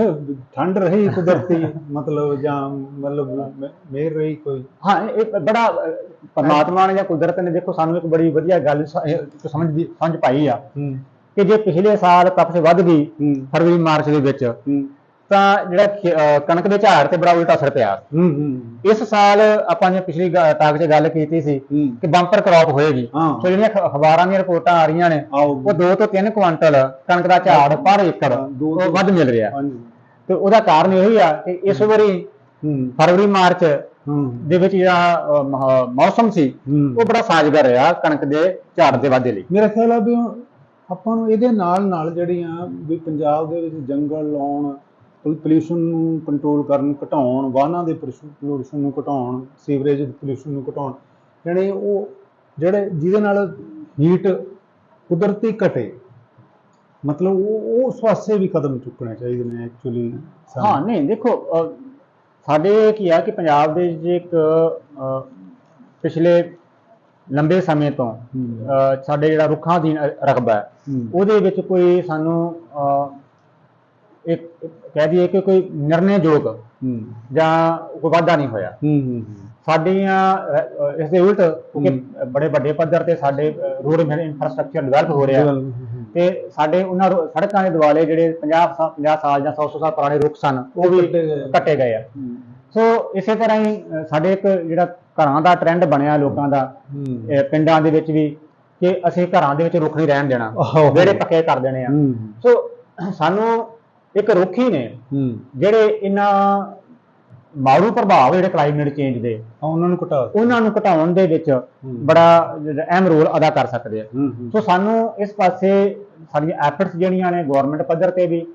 S1: ਠੰਡ ਰਹੀ ਕੁਦਰਤੀ ਮਤਲਬ ਜਾਂ ਮਤਲਬ ਮ- ਮਿਹਰ ਰਹੀ ਕੋਈ?
S2: ਹਾਂ ਇਹ ਬੜਾ ਪਰਮਾਤਮਾ ਨੇ ਜਾਂ ਕੁਦਰਤ ਨੇ ਦੇਖੋ ਸਾਨੂੰ ਇੱਕ ਬੜੀ ਵਧੀਆ ਗੱਲ ਸਮਝ ਦੀ ਸਮਝ ਪਾਈ ਆ ਕਿ ਜੇ ਪਿਛਲੇ ਸਾਲ ਤਪਸ਼ ਵੱਧ ਗਈ ਫਰਵਰੀ ਮਾਰਚ ਦੇ ਵਿੱਚ ਤਾਂ ਜਿਹੜਾ ਖੇ- ਅਹ, ਕਣਕ ਦੇ ਝਾੜ ਤੇ ਬੜਾ ਉਲਟਾ ਅਸਰ ਪਿਆ।
S1: ਹੂੰ ਹੂੰ।
S2: ਇਸ ਸਾਲ ਆਪਾਂ ਨੇ ਪਿਛਲੀ ਟਾਕ 'ਚ ਗੱਲ ਕੀਤੀ ਸੀ
S1: ਹੂੰ।
S2: ਕਿ ਬੰਪਰ ਕ੍ਰੌਪ ਹੋਏਗੀ।
S1: ਹਾਂ।
S2: ਸੋ ਜਿਹੜੀਆਂ ਅਖਬਾਰਾਂ ਦੀਆਂ ਰਿਪੋਰਟਾਂ ਆ ਰਹੀਆਂ ਨੇ
S1: ਆਓ।
S2: ਉਹ 2 ਤੋਂ 3 ਕੁਆਂਟਲ ਕਣਕ ਦਾ ਝਾੜ ਪਰ ਏਕੜ
S1: ਹਾਂ, ਦੋ
S2: ਉਹ
S1: ਤੋਂ-
S2: ਵੱਧ ਮਿਲ ਰਿਹਾ।
S1: ਹਾਂਜੀ।
S2: ਤੇ ਉਹਦਾ ਕਾਰਨ ਇਹ ਹੀ ਆ ਕਿ ਇਸ ਵਾਰੀ
S1: ਹੂੰ।
S2: ਫਰਵਰੀ ਮਾਰਚ
S1: ਹੂੰ।
S2: ਦੇ ਵਿੱਚ ਜਿਹੜਾ ਅਹ, ਮੌਸਮ ਸੀ
S1: ਹੂੰ।
S2: ਉਹ ਬੜਾ ਸਾਜ਼ਗਰ ਰਿਹਾ ਕਣਕ ਦੇ ਝਾੜ ਦੇ ਵਾਧੇ ਲਈ।
S1: ਮੇਰਾ ਖਿਆਲ ਆ ਵੀ ਹੁਣ ਆਪਾਂ ਨੂੰ ਇਹਦੇ ਨਾਲ ਨਾਲ ਜਿਹੜੀਆਂ ਵੀ ਪੰਜਾਬ ਦੇ ਵਿੱਚ ਜੰਗਲ ਲਾਉਣ ਪੋਲੂਸ਼ਨ ਨੂੰ ਕੰਟਰੋਲ ਕਰਨ ਘਟਾਉਣ ਵਾਹਨਾਂ ਦੇ ਪੋਲੂਸ਼ਨ ਨੂੰ ਘਟਾਉਣ ਸੀਵਰੇਜ ਪੋਲੂਸ਼ਨ ਨੂੰ ਘਟਾਉਣ ਜਿਹੜੇ ਉਹ ਜਿਹੜੇ ਜਿਹਦੇ ਨਾਲ ਹੀਟ ਕੁਦਰਤੀ ਘਟੇ ਮਤਲਬ ਉਹ ਉਸ ਪਾਸੇ ਵੀ ਕਦਮ ਚੁੱਕਣੇ ਚਾਹੀਦੇ ਨੇ ਐਕਚੁਅਲੀ
S2: ਹਾਂ ਨਹੀਂ ਦੇਖੋ ਸਾਡੇ ਕੀ ਆ ਕਿ ਪੰਜਾਬ ਦੇ ਵਿੱਚ ਇੱਕ ਪਿਛਲੇ ਲੰਬੇ ਸਮੇਂ ਤੋਂ ਸਾਡੇ ਜਿਹੜਾ ਰੁੱਖਾਂ ਦੀ ਰਕਬਾ ਹੈ ਉਹਦੇ ਵਿੱਚ ਕੋਈ ਸਾਨੂੰ ਇੱਕ ਕਹਿ ਦਈਏ ਕਿ ਕੋਈ ਨਿਰਣਯਯੋਗ
S1: ਹੂੰ।
S2: ਜਾਂ ਕੋਈ ਵਾਧਾ ਨਹੀਂ ਹੋਇਆ। ਸਾਡੀਆਂ ਇਸ ਦੇ ਉਲਟ ਕਿਉਂਕਿ ਬੜੇ ਵੱਡੇ ਪੱਧਰ ਤੇ ਸਾਡੇ ਰੋਡ ਇਨਫਰਾਸਟ੍ਰਕਚਰ ਡਿਵੈਲਪ ਹੋ ਰਿਹਾ। ਤੇ ਸਾਡੇ ਉਹਨਾਂ ਰੋ- ਸੜਕਾਂ ਦੇ ਦੁਆਲੇ ਜਿਹੜੇ 50 ਸਾ- 50 ਸਾਲ ਜਾਂ 100 ਸਾਲ ਪੁਰਾਣੇ ਰੁੱਖ ਸਨ ਉਹ ਵੀ
S1: ਕੱਟੇ ਗਏ।
S2: ਕੱਟੇ ਗਏ ਆ। ਸੋ ਇਸੇ ਤਰ੍ਹਾਂ ਹੀ ਸਾਡੇ ਇੱਕ ਜਿਹੜਾ ਘਰਾਂ ਦਾ ਟ੍ਰੈਂਡ ਬਣਿਆ ਲੋਕਾਂ ਦਾ ਇਹ ਪਿੰਡਾਂ ਦੇ ਵਿੱਚ ਵੀ ਕਿ ਅਸੀਂ ਘਰਾਂ ਦੇ ਵਿੱਚ ਰੁੱਖ ਨਹੀਂ ਰਹਿਣ ਦੇਣਾ।
S1: ਆਹੋ।
S2: ਵਿਹੜੇ ਪੱਕੇ ਕਰ ਦੇਣੇ ਆ। ਸੋ ਸਾਨੂੰ ਇੱਕ ਰੁੱਖ ਹੀ। ਨੇ ਜਿਹੜੇ ਇਹਨਾਂ ਮਾਰੂ ਪ੍ਰਭਾਵ ਜਿਹੜੇ ਕਲਾਈਮੇਟ ਚੇਂਜ ਦੇ
S1: ਉਹਨਾਂ ਨੂੰ ਘਟਾ।
S2: ਉਹਨਾਂ ਨੂੰ ਘਟਾਉਣ ਦੇ ਵਿੱਚ ਬੜਾ ਅਹਿਮ ਰੋਲ ਅਦਾ ਕਰ ਸਕਦੇ ਆ। ਸੋ ਸਾਨੂੰ ਇਸ ਪਾਸੇ ਸਾਡੀਆਂ ਐਫਰਟਸ ਜਿਹੜੀਆਂ ਨੇ ਗਵਰਨਮੈਂਟ ਪੱਧਰ ਤੇ ਵੀ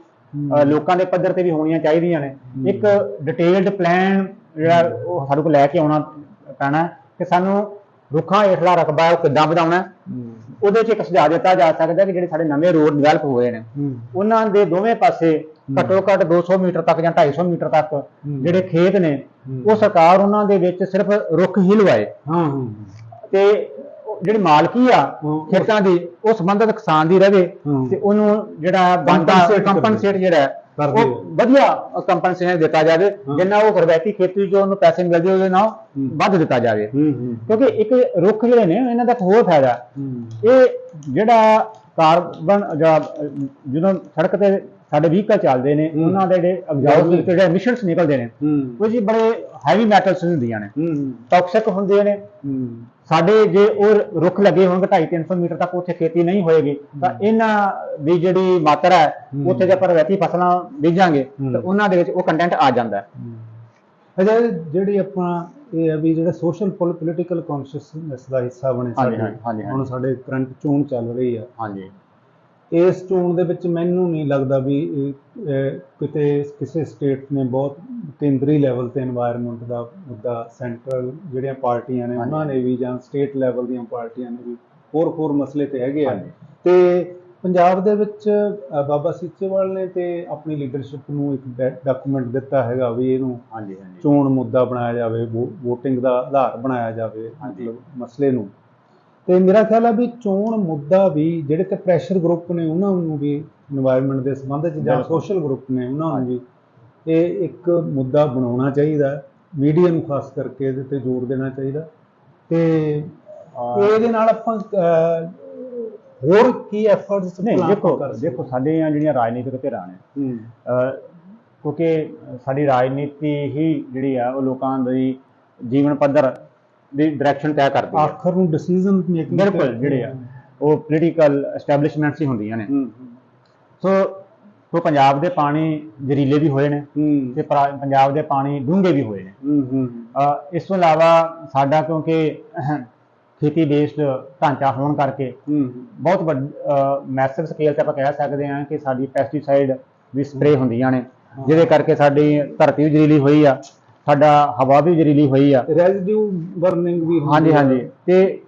S2: ਲੋਕਾਂ ਦੇ ਪੱਧਰ ਤੇ ਵੀ ਹੋਣੀਆਂ ਚਾਹੀਦੀਆਂ ਨੇ। ਇੱਕ ਡਿਟੇਲਡ ਪਲਾਨ ਜਿਹੜਾ ਉਹ ਸਾਡੇ ਕੋਲ ਲੈ ਕੇ ਆਉਣਾ ਪੈਣਾ ਕਿ ਸਾਨੂੰ ਰੁੱਖਾਂ ਹੇਠਲਾ ਰਕਬਾ ਉਹ ਕਿੱਦਾਂ ਵਧਾਉਣਾ ਉਹਦੇ 'ਚ ਇੱਕ ਸੁਝਾਅ ਦਿੱਤਾ ਜਾ ਸਕਦਾ ਕਿ ਜਿਹੜੇ ਸਾਡੇ ਨਵੇਂ ਰੋਡ ਡਿਵੈਲਪ ਹੋਏ ਨੇ ਉਹਨਾਂ ਦੇ ਦੋਵੇਂ ਪਾਸੇ ਘੱਟੋ ਘੱਟ 200 ਮੀਟਰ ਤੱਕ ਜਾਂ 250 ਮੀਟਰ ਤੱਕ ਜਿਹੜੇ ਖੇਤ ਨੇ ਉਹ ਸਰਕਾਰ ਉਹਨਾਂ ਦੇ ਵਿੱਚ ਸਿਰਫ ਰੁੱਖ ਹੀ ਲਵਾਏ।
S1: ਹਾਂ ਹਾਂ।
S2: ਤੇ ਜਿਹੜੀ ਮਾਲਕੀ ਆ ਖੇਤਾਂ ਦੀ ਉਹ ਸੰਬੰਧਿਤ ਕਿਸਾਨ ਦੀ ਰਵੇ
S1: ਹਾਂ।
S2: ਤੇ ਉਹਨੂੰ ਜਿਹੜਾ ਬੰਦਾ ਕੰਪਨਸੇਟ ਜਿਹੜਾ
S1: ਕਰਦੇ
S2: ਉਹ ਵਧੀਆ ਕੰਪਨਸੇਸ਼ਨ ਦਿੱਤਾ ਜਾਵੇ ਜਿੰਨਾ ਉਹ ਰਵਾਇਤੀ ਖੇਤੀ ਜੋ ਉਹਨੂੰ ਪੈਸੇ ਮਿਲਦੇ ਉਹਦੇ ਨਾਲ ਵੱਧ ਦਿੱਤਾ ਜਾਵੇ। ਕਿਉਂਕਿ ਇੱਕ ਰੁੱਖ ਜਿਹੜੇ ਨੇ ਇਹਨਾਂ ਦਾ ਹੋਰ ਫਾਇਦਾ। ਇਹ ਜਿਹੜਾ ਕਾਰਬਨ ਜਦੋਂ ਸੜਕ ਤੇ ਸਾਡੇ ਵਹੀਕਲ ਚੱਲਦੇ ਨੇ ਉਹਨਾਂ ਦੇ ਜਿਹੜੇ ਐਗਜ਼ੌਸਟ ਜਿਹੜੇ ਐਮਿਸ਼ਨਸ ਨਿਕਲਦੇ ਨੇ ਉਹ ਜੀ ਬੜੇ ਹੈਵੀ ਮੈਟਲਸ ਹੁੰਦੀਆਂ ਨੇ। ਟੌਕਸਿਕ ਹੁੰਦੇ ਨੇ। ਸਾਡੇ ਜੇ ਉਹ ਰੁੱਖ ਲੱਗੇ ਹੋਣਗੇ 2.5 300 ਮੀਟਰ ਤੱਕ ਉੱਥੇ ਖੇਤੀ ਨਹੀਂ ਹੋਏਗੀ ਤਾਂ ਇਹਨਾਂ ਦੀ ਜਿਹੜੀ ਮਾਤਰਾ ਹੈ ਉੱਥੇ ਜੇ ਆਪਾਂ ਰਵਾਇਤੀ ਫਸਲਾਂ ਬੀਜਾਂਗੇ ਤਾਂ ਉਹਨਾਂ ਦੇ ਵਿੱਚ ਉਹ ਕੰਟੈਂਟ ਆ ਜਾਂਦਾ ਹੈ।
S1: ਅਜਾ ਜਿਹੜੀ ਆਪਾਂ ਇਹ ਹੈ ਵੀ ਜਿਹੜਾ ਸੋਸ਼ਲ ਪੋਲੀਟੀਕਲ ਕੌਨਸ਼ੀਅਸਨੈਸ ਦਾ ਹਿੱਸਾ ਬਣੇ ਸਾਡੇ। ਹੁਣ ਸਾਡੇ ਕਰੰਟ ਚੋਣ ਚੱਲ ਰਹੀ ਆ।
S2: ਹਾਂਜੀ।
S1: ਇਸ ਚੋਣ ਦੇ ਵਿੱਚ ਮੈਨੂੰ ਨਹੀਂ ਲੱਗਦਾ ਵੀ ਕਿਤੇ ਕਿਸੇ ਸਟੇਟ ਨੇ ਬਹੁਤ ਕੇਂਦਰੀ ਲੈਵਲ ਤੇ এনवायरमेंट ਦਾ ਮੁੱਦਾ ਸੈਂਟਰਲ ਜਿਹੜੀਆਂ ਪਾਰਟੀਆਂ ਨੇ ਉਹਨਾਂ ਨੇ ਵੀ ਜਾਂ ਸਟੇਟ ਲੈਵਲ ਦੀਆਂ ਪਾਰਟੀਆਂ ਨੇ ਵੀ ਹੋਰ ਹੋਰ ਮਸਲੇ ਤੇ ਹੈਗੇ ਆ। ਤੇ ਪੰਜਾਬ ਦੇ ਵਿੱਚ ਬਾਬਾ ਸੀਚੇਵਾਲ ਨੇ ਤੇ ਆਪਣੀ ਲੀਡਰਸ਼ਿਪ ਨੂੰ ਇੱਕ ਡਾਕੂਮੈਂਟ ਦਿੱਤਾ ਹੈਗਾ ਵੀ ਇਹਨੂੰ
S2: ਹਾਂਜੀ ਹਾਂਜੀ।
S1: ਚੋਣ ਮੁੱਦਾ ਬਣਾਇਆ ਜਾਵੇ ਵੋਟਿੰਗ ਦਾ ਆਧਾਰ ਬਣਾਇਆ ਜਾਵੇ ਮਸਲੇ ਨੂੰ। ਤੇ ਮੇਰਾ ਖਿਆਲ ਆ ਵੀ ਚੋਣ ਮੁੱਦਾ ਵੀ ਜਿਹੜੇ ਤੇ ਪ੍ਰੈਸ਼ਰ ਗਰੁੱਪ ਨੇ ਉਹਨਾਂ ਨੂੰ ਵੀ এনवायरमेंट ਦੇ ਸੰਬੰਧ ਚ ਜਾਂ ਸੋਸ਼ਲ ਗਰੁੱਪ ਨੇ ਉਹਨਾਂ ਨੂੰ ਵੀ ਇਹ ਇੱਕ ਮੁੱਦਾ ਬਣਾਉਣਾ ਚਾਹੀਦਾ ਮੀਡੀਆ ਨੂੰ ਖਾਸ ਕਰਕੇ ਇਹਦੇ ਤੇ ਜ਼ੋਰ ਦੇਣਾ ਚਾਹੀਦਾ ਤੇ ਇਹਦੇ ਨਾਲ ਆਪਾਂ ਹੋਰ ਕੀ ਐਫਰਟਸ
S2: ਨਹੀਂ ਦੇਖੋ ਦੇਖੋ ਸਾਡੇ ਜਿਹੜੀਆਂ ਰਾਜਨੀਤਿਕ ਧਿਰਾਂ ਨੇ ਕਿਉਂਕਿ ਸਾਡੀ ਰਾਜਨੀਤੀ ਹੀ ਜਿਹੜੀ ਆ ਉਹ ਲੋਕਾਂ ਦੀ ਜੀਵਨ ਪੱਧਰ ਦੀ ਡਾਇਰੈਕਸ਼ਨ ਤੈਅ ਕਰਦੀ ਹੈ।
S1: ਆਖਰ ਨੂੰ ਡਿਸੀਜਨ ਮੇਕਿੰਗ
S2: ਬਿਲਕੁਲ ਜਿਹੜੇ ਆ ਉਹ ਪੋਲੀਟੀਕਲ ਐਸਟੈਬਲਿਸ਼ਮੈਂਟਸ ਹੀ ਹੁੰਦੀਆਂ ਨੇ। ਸੋ ਸੋ ਪੰਜਾਬ ਦੇ ਪਾਣੀ ਜ਼ਰੀਲੇ ਵੀ ਹੋਏ ਨੇ ਤੇ ਪੰਜਾਬ ਦੇ ਪਾਣੀ ਡੂੰਘੇ ਵੀ ਹੋਏ ਨੇ। ਇਸ ਤੋਂ ਇਲਾਵਾ ਸਾਡਾ ਕਿਉਂਕਿ ਖੇਤੀ ਬੇਸਡ ਢਾਂਚਾ ਹੋਣ ਕਰਕੇ ਬਹੁਤ ਵੱਡ ਮੈਸਿਵ ਸਕੇਲ ਤੇ ਆਪਾਂ ਕਹਿ ਸਕਦੇ ਹਾਂ ਕਿ ਸਾਡੀ ਪੈਸਟੀਸਾਈਡ ਵੀ ਸਪਰੇ ਹੁੰਦੀਆਂ ਨੇ ਜਿਹਦੇ ਕਰਕੇ ਸਾਡੀ ਧਰਤੀ ਵੀ ਜ਼ਰੀਲੀ ਹੋਈ ਆ। ਸਾਡਾ ਹਵਾ ਵੀ ਜ਼ਰੀਲੀ ਹੋਈ ਆ।
S1: ਰੈਜ਼ਿਡਿਊ ਬਰਨਿੰਗ ਵੀ ਹੁੰਦੀ
S2: ਹਾਂਜੀ। ਹਾਂਜੀ। ਤੇ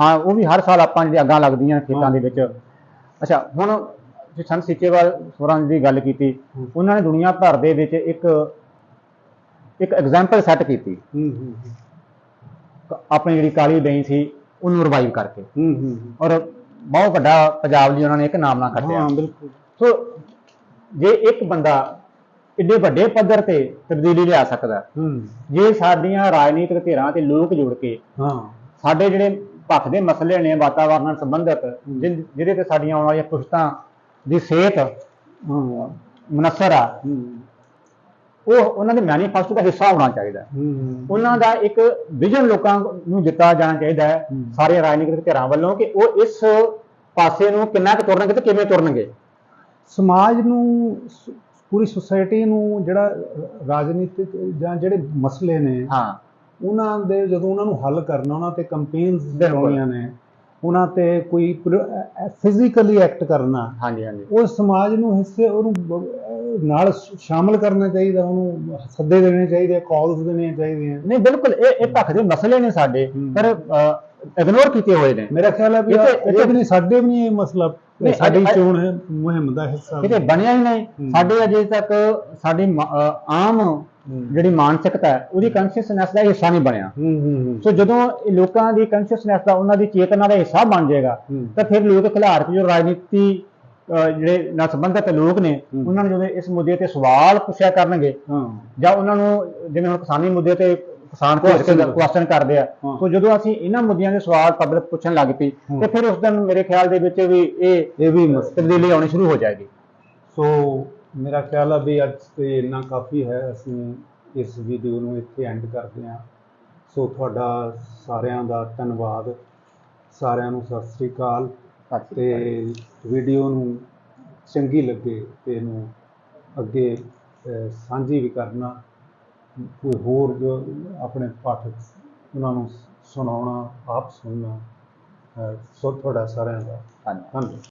S2: ਹਾਂ ਉਹ ਵੀ ਹਰ ਸਾਲ ਆਪਾਂ ਜਿਹੜੀ ਅੱਗਾਂ ਲੱਗਦੀਆਂ ਖੇਤਾਂ ਦੇ ਵਿੱਚ। ਅੱਛਾ ਹੁਣ ਜੇ ਸੰਤ ਸੀਚੇਵਾਲ ਸਵਰਾਂ ਦੀ ਗੱਲ ਕੀਤੀ ਉਹਨਾਂ ਨੇ ਦੁਨੀਆ ਭਰ ਦੇ ਵਿੱਚ ਇੱਕ ਇੱਕ ਐਗਜ਼ਾਮਪਲ ਸੈੱਟ ਕੀਤੀ।
S1: ਹੂੰ ਹੂੰ
S2: ਆਪਣੀ ਜਿਹੜੀ ਕਾਲੀ ਬੈਂ ਸੀ ਉਹਨੂੰ ਰਿਵਾਈਵ ਕਰਕੇ।
S1: ਹੂੰ ਹੂੰ
S2: ਔਰ ਬਹੁਤ ਵੱਡਾ ਪੰਜਾਬ ਲਈ ਉਹਨਾਂ ਨੇ ਇੱਕ ਨਾਮਨਾ ਕੱਢਿਆ
S1: ਹਾਂ ਬਿਲਕੁਲ।
S2: ਸੋ ਜੇ ਇੱਕ ਬੰਦਾ ਇੱਡੇ ਵੱਡੇ ਪੱਧਰ ਤੇ ਤਬਦੀਲੀ ਲਿਆ ਸਕਦਾ ਜੇ ਸਾਡੀਆਂ ਰਾਜਨੀਤਿਕ ਧਿਰਾਂ ਤੇ ਲੋਕ ਜੁੜ ਕੇ
S1: ਹਾਂ।
S2: ਸਾਡੇ ਜਿਹੜੇ ਭੱਖ ਦੇ ਮਸਲੇ ਨੇ ਵਾਤਾਵਰਣ ਨਾਲ ਸੰਬੰਧਿਤ ਜਿਹ- ਜਿਹਦੇ ਤੇ ਸਾਡੀਆਂ ਆਉਣ ਵਾਲੀਆਂ ਪੁਸ਼ਤਾਂ ਦੀ ਸਿਹਤ
S1: ਹਾਂ।
S2: ਮੁਨਸਰ ਆ ਉਹ ਉਹਨਾਂ ਦੇ ਮੈਨੀਫੈਸਟੋ ਦਾ ਹਿੱਸਾ ਹੋਣਾ ਚਾਹੀਦਾ ਉਹਨਾਂ ਦਾ ਇੱਕ ਵਿਜ਼ਨ ਲੋਕਾਂ ਨੂੰ ਦਿੱਤਾ ਜਾਣਾ ਚਾਹੀਦਾ ਹੈ ਸਾਰੇ ਰਾਜਨੀਤਿਕ ਧਿਰਾਂ ਵੱਲੋਂ ਕਿ ਉਹ ਇਸ ਪਾਸੇ ਨੂੰ ਕਿੰਨਾ ਕੁ ਤੁਰਨਗੇ ਤੇ ਕਿਵੇਂ ਤੁਰਨਗੇ।
S1: ਸਮਾਜ ਨੂੰ ਪੂਰੀ ਸੁਸਾਇਟੀ ਨੂੰ ਜਿਹੜਾ ਰਾਜਨੀਤਿਕ ਜਾਂ ਜਿਹੜੇ ਮਸਲੇ ਨੇ
S2: ਹਾਂ।
S1: ਉਹਨਾਂ ਦੇ ਜਦੋਂ ਉਹਨਾਂ ਨੂੰ ਹੱਲ ਕਰਨਾ ਉਹਨਾਂ ਤੇ ਕੰਪੇਨਸ। ਹੋਣੀਆਂ ਨੇ ਉਹਨਾਂ ਤੇ ਕੋਈ ਫਿਜ਼ੀਕਲੀ ਐਕਟ ਕਰਨਾ
S2: ਹਾਂਜੀ ਹਾਂਜੀ।
S1: ਉਹ ਸਮਾਜ ਨੂੰ ਹਿੱਸੇ ਉਹਨੂੰ ਨਾਲ ਸ਼ਾਮਲ ਕਰਨਾ ਚਾਹੀਦਾ ਉਹਨੂੰ ਸੱਦੇ ਦੇਣੇ ਚਾਹੀਦੇ ਕਾਲਸ ਦੇਣੀਆਂ ਚਾਹੀਦੀਆਂ
S2: ਨਹੀਂ ਬਿਲਕੁਲ ਇਹ ਇਹ ਭੱਖ ਦੇ ਮਸਲੇ ਨੇ ਸਾਡੇ ਪਰ ਇਗਨੋਰ ਕੀਤੇ ਹੋਏ ਨੇ।
S1: ਮੇਰਾ ਖਿਆਲ ਹੈ ਵੀ
S2: ਇਹ
S1: ਵੀ ਨਹੀਂ ਸਾਡੇ ਵੀ ਨਹੀਂ ਇਹ ਮਸਲਾ
S2: ਨਹੀਂ,
S1: ਸਾਡੀ
S2: ਅੱਜ-
S1: ਚੋਣ ਹੈ ਮੁਹਿੰਮ ਦਾ ਹਿੱਸਾ
S2: ਕਿਤੇ ਬਣਿਆ ਹੀ ਨਹੀਂ।
S1: ਹੂੰ।
S2: ਸਾਡੇ ਅਜੇ ਤੱਕ ਸਾਡੀ ਮ- ਆਮ
S1: ਹੂੰ।
S2: ਜਿਹੜੀ ਮਾਨਸਿਕਤਾ ਹੈ ਉਹਦੀ ਕਨਸ਼ੀਅਸਨੈਸ ਦਾ ਹਿੱਸਾ ਨਹੀਂ ਬਣਿਆ।
S1: ਹੂੰ ਹੂੰ
S2: ਸੋ ਜਦੋਂ ਇਹ ਲੋਕਾਂ ਦੀ ਕਨਸ਼ੀਅਸਨੈਸ ਦਾ ਉਹਨਾਂ ਦੀ ਚੇਤਨਾ ਦਾ ਹਿੱਸਾ ਬਣ ਜਾਏਗਾ
S1: ਹੂੰ।
S2: ਤਾਂ ਫਿਰ ਲੋਕ ਖਿਲਾਰਕ ਜੋ ਰਾਜਨੀਤੀ ਜਿਹੜੇ ਨਾਲ ਸੰਬੰਧਿਤ ਲੋਕ ਨੇ
S1: ਹੂੰ।
S2: ਉਹਨਾਂ ਨੂੰ ਜਦੋਂ ਇਸ ਮੁੱਦੇ ਤੇ ਸਵਾਲ ਪੁੱਛਿਆ ਕਰਨਗੇ
S1: ਹਾਂ।
S2: ਜਾਂ ਉਹਨਾਂ ਨੂੰ ਜਿਵੇਂ ਹੁਣ ਕਿਸਾਨੀ ਮੁੱਦੇ ਤੇ ਕਿਸਾਨ ਘੋਸ਼ ਕੇ
S1: Question
S2: ਕੁਐਸਚਨ ਕਰਦੇ ਆ। ਸੋ ਜਦੋਂ ਅਸੀਂ ਇਹਨਾਂ ਮੁੱਦਿਆਂ ਦੇ ਸਵਾਲ ਪਬਲਿਕ ਪੁੱਛਣ ਲੱਗ ਪਈ। ਤੇ ਫਿਰ ਉਸ ਦਿਨ ਮੇਰੇ ਖਿਆਲ ਦੇ ਵਿੱਚ ਵੀ ਇਹ
S1: ਇਹ ਵੀ
S2: ਤਬਦੀਲੀ ਆਉਣੀ ਸ਼ੁਰੂ ਹੋ ਜਾਏਗੀ।
S1: ਸੋ ਮੇਰਾ ਖਿਆਲ ਹੈ ਵੀ ਅੱਜ ਤੇ ਇੰਨਾ ਕਾਫੀ ਹੈ ਅਸੀਂ ਇਸ ਵੀਡੀਓ ਨੂੰ ਇੱਥੇ ਐਂਡ ਕਰਦੇ ਹਾਂ। ਸੋ ਤੁਹਾਡਾ ਸਾਰਿਆਂ ਦਾ ਧੰਨਵਾਦ। ਸਾਰਿਆਂ ਨੂੰ ਸਤਿ ਸ੍ਰੀ ਅਕਾਲ। ਤੇ ਵੀਡੀਓ ਨੂੰ ਚੰਗੀ ਲੱਗੇ ਤੇ ਇਹਨੂੰ ਅੱਗੇ ਸਾਂਝੀ ਵੀ ਕਰਨਾ। ਕੋਈ ਹੋਰ ਜੋ ਆਪਣੇ ਪਾਠਕ ਉਹਨਾਂ ਨੂੰ ਸੁਣਾਉਣਾ ਆਪ ਸੁਣਨਾ ਸੋ ਤੁਹਾਡਾ ਸਾਰਿਆਂ ਦਾ। ਧੰਨਵਾਦ